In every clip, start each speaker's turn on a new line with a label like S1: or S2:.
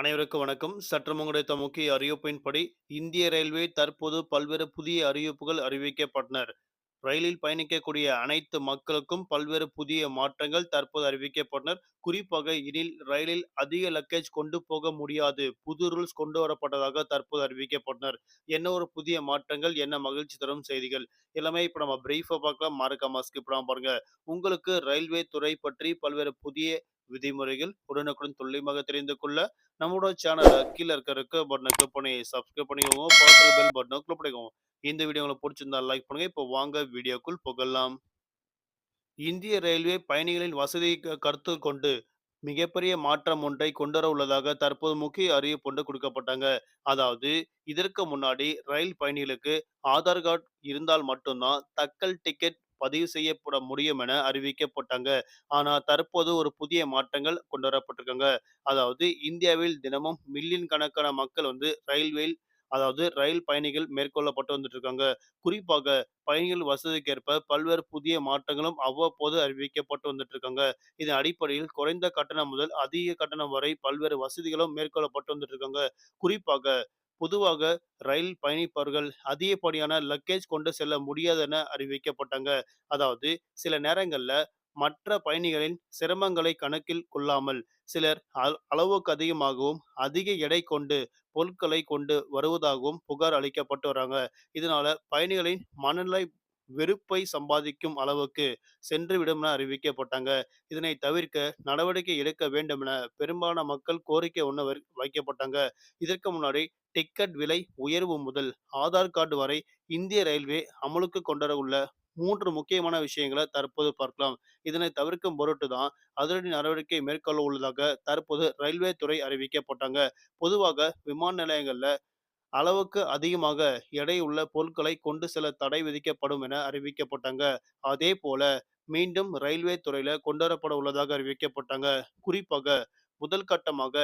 S1: அனைவருக்கும் வணக்கம். சற்று முன் கிடைத்த முக்கிய அறிவிப்பின்படி இந்திய ரயில்வே தற்போது பல்வேறு புதிய அறிவிப்புகள் அறிவிக்கப்பட்டனர். ரயிலில் பயணிக்கக்கூடிய அனைத்து மக்களுக்கும் பல்வேறு புதிய மாற்றங்கள் தற்போது அறிவிக்கப்பட்டனர். குறிப்பாக இதில் ரயிலில் அதிக லக்கேஜ் கொண்டு போக முடியாது. புது ரூல்ஸ் கொண்டு வரப்பட்டதாக தற்போது அறிவிக்கப்பட்டனர். என்ன ஒரு புதிய மாற்றங்கள் என்ன மகிழ்ச்சி தரும் செய்திகள்? எல்லாமே இப்போ நம்ம பிரீஃபாக பார்க்கலாம். மறக்காம ஸ்கிப் பண்ணாம பாருங்க. உங்களுக்கு ரயில்வே துறை பற்றி பல்வேறு புதிய விதிமுறைகள் உடனுக்குடன் துல்லியமாக தெரிந்து கொள்ள நம்மளோட சேனலை கீழே இருக்க இருக்க பட்டனை கிளிக் பண்ணி சப்ஸ்கிரைப் பண்ணிக்கோங்க. பக்கத்துல பெல் பட்டனை கிளிக் பண்ணிக்கோங்க. இந்த வீடியோ உங்களுக்கு பிடிச்சிருந்தா லைக் பண்ணுங்க. இப்போ வாங்க வீடியோக்குள் புகழலாம் இந்திய ரயில்வே பயணிகளின் வசதியை க- கருத்தில் கொண்டு மிகப்பெரிய மாற்றம் ஒன்றை கொண்டுவர உள்ளதாக தற்போது முக்கிய அறிவிப்பு ஒன்று கொடுக்கப்பட்டாங்க. அதாவது இதற்கு முன்னாடி ரயில் பயணிகளுக்கு ஆதார் கார்டு இருந்தால் மட்டும்தான் தக்கல் டிக்கெட் பதிவு செய்யப்பட முடியும் என அறிவிக்கப்பட்டாங்க. ஆனா தற்போது ஒரு புதிய மாற்றங்கள் கொண்டு வரப்பட்டிருக்காங்க. அதாவது இந்தியாவில் தினமும் மில்லியன் கணக்கான மக்கள் வந்து ரயில்வேயில் அதாவது ரயில் பயணிகள் மேற்கொள்ளப்பட்டு வந்துட்டு இருக்காங்க குறிப்பாக பயணிகள் வசதிக்கேற்ப பல்வேறு புதிய மாற்றங்களும் அவ்வப்போது அறிவிக்கப்பட்டு வந்துட்டு இருக்காங்க இதன் அடிப்படையில் குறைந்த கட்டணம் முதல் அதிக கட்டணம் வரை பல்வேறு வசதிகளும் மேற்கொள்ளப்பட்டு வந்துட்டு இருக்காங்க குறிப்பாக பொதுவாக ரயில் பயணிப்பவர்கள் அதிகப்படியான லக்கேஜ் கொண்டு செல்ல முடியாதென அறிவிக்கப்பட்டாங்க. அதாவது சில நேரங்களில் மற்ற பயணிகளின் சிரமங்களை கணக்கில் கொள்ளாமல் சிலர் அளவுக்கு அதிகமாகவும் அதிக எடை கொண்டு பொருட்களை கொண்டு வருவதாகவும் புகார் அளிக்கப்பட்டு வராங்க. இதனால பயணிகளின் மனநிலை வெறுப்பை சம்பாதிக்கும் அளவுக்கு சென்றுவிடும் என அறிவிக்கப்பட்டாங்க. இதனை தவிர்க்க நடவடிக்கை எடுக்க வேண்டும் என பெரும்பாலான மக்கள் கோரிக்கை ஒன்று வைக்கப்பட்டாங்க. இதற்கு முன்னாடி டிக்கெட் விலை உயர்வு முதல் ஆதார் கார்டு வரை இந்திய ரயில்வே அமலுக்கு கொண்டுவர உள்ள மூன்று முக்கியமான விஷயங்களை தற்போது பார்க்கலாம். இதனை தவிர்க்கும் பொருட்டு தான் அதிரடி நடவடிக்கை மேற்கொள்ள உள்ளதாக தற்போது ரயில்வே துறை அறிவிக்கப்பட்டாங்க. பொதுவாக விமான நிலையங்கள்ல அளவுக்கு அதிகமாக எடை உள்ள பொருட்களை கொண்டு செல்ல தடை விதிக்கப்படும் என அறிவிக்கப்பட்டாங்க. அதே போல மீண்டும் ரயில்வே துறையில கொண்டு வரப்பட உள்ளதாக அறிவிக்கப்பட்டாங்க. குறிப்பாக முதல் கட்டமாக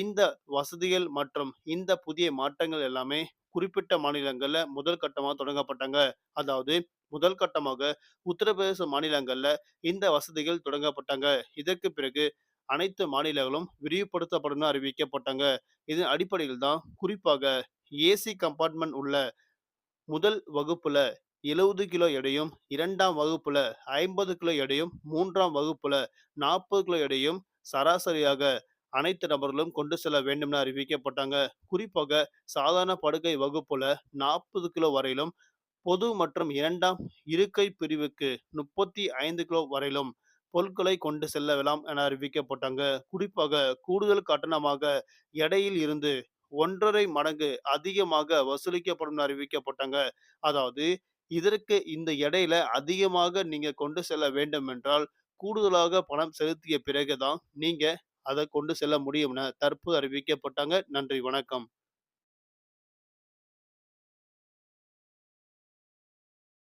S1: இந்த வசதிகள் மற்றும் இந்த புதிய மாற்றங்கள் எல்லாமே குறிப்பிட்ட மாநிலங்கள்ல முதல் கட்டமாக தொடங்கப்பட்டாங்க. அதாவது முதல் கட்டமாக உத்தரப்பிரதேச மாநிலங்கள்ல இந்த வசதிகள் தொடங்கப்பட்டாங்க. இதற்கு பிறகு அனைத்து மாநிலங்களும் விரிவுபடுத்தப்படும் அறிவிக்கப்பட்டாங்க. இதன் அடிப்படையில் தான் குறிப்பாக ஏசி கம்பார்ட்மெண்ட் உள்ள முதல் வகுப்புல 70 கிலோ எடையும் இரண்டாம் வகுப்புல 50 கிலோ எடையும் மூன்றாம் வகுப்புல 40 கிலோ எடையும் சராசரியாக அனைத்து நபர்களும் கொண்டு செல்ல வேண்டும் என அறிவிக்கப்பட்டாங்க. குறிப்பாக சாதாரண படுக்கை வகுப்புல 40 கிலோ வரையிலும் பொது மற்றும் இரண்டாம் இருக்கை பிரிவுக்கு 35 கிலோ வரையிலும் பொருட்களை கொண்டு செல்லலாம் என அறிவிக்கப்பட்டாங்க. குறிப்பாக கூடுதல் கட்டணமாக எடையில் இருந்து ஒன்றரை மடங்கு அதிகமாக வசூலிக்கப்படும் அறிவிக்கப்பட்டாங்க. அதாவது இதற்கு இந்த எடையில அதிகமாக நீங்க கொண்டு செல்ல வேண்டும் என்றால் கூடுதலாக பணம் செலுத்திய பிறகுதான் நீங்க அதை கொண்டு செல்ல முடியும் தற்போது அறிவிக்கப்பட்டாங்க. நன்றி வணக்கம்.